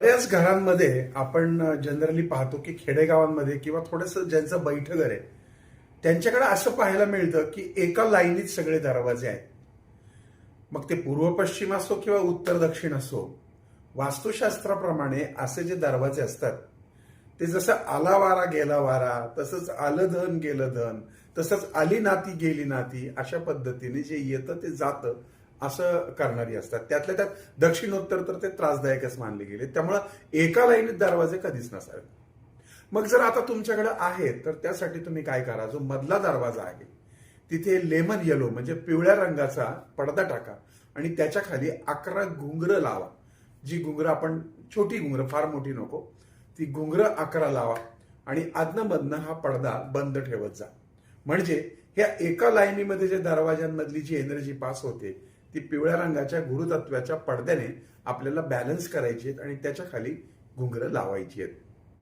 बऱ्याच घरांमध्ये आपण जनरली पाहतो की खेडेगावांमध्ये किंवा थोडंसं ज्यांचं बैठ घर आहे त्यांच्याकडे असं पाहायला मिळतं की एका लाईनीत सगळे दरवाजे आहेत. मग ते पूर्व पश्चिम असो किंवा उत्तर दक्षिण असो वास्तुशास्त्राप्रमाणे असे जे दरवाजे असतात ते जसं आला वारा गेला वारा तसंच आलं धन गेलं धन तसंच आली नाती गेली नाती अशा पद्धतीने जे येतं ते जातं. असं करणारी असतात. त्यातल्या त्यात दक्षिणोत्तर तर ते त्रासदायकच मानले गेले. त्यामुळं एका लाईनीत दरवाजे कधीच नसावेत मग जर आता तुमच्याकडे आहे तर त्यासाठी तुम्ही काय करा? जो मधला दरवाजा आहे तिथे लेमन येलो म्हणजे पिवळ्या रंगाचा पडदा टाका आणि त्याच्याखाली अकरा घुंगरं लावा. जी घुंगरं आपण छोटी घुंगरं फार मोठी नको. ती घुंगरं अकरा लावा आणि आदनमधनं हा पडदा बंद ठेवत जा. म्हणजे ह्या एका लाईनीमध्ये जे दरवाज्यांमधली जी एनर्जी पास होते ती पिवळ्या रंगाच्या गुरुतत्वाच्या पडद्याने आपल्याला बॅलन्स करायची आहेत आणि त्याच्याखाली घुंगरं लावायची आहेत.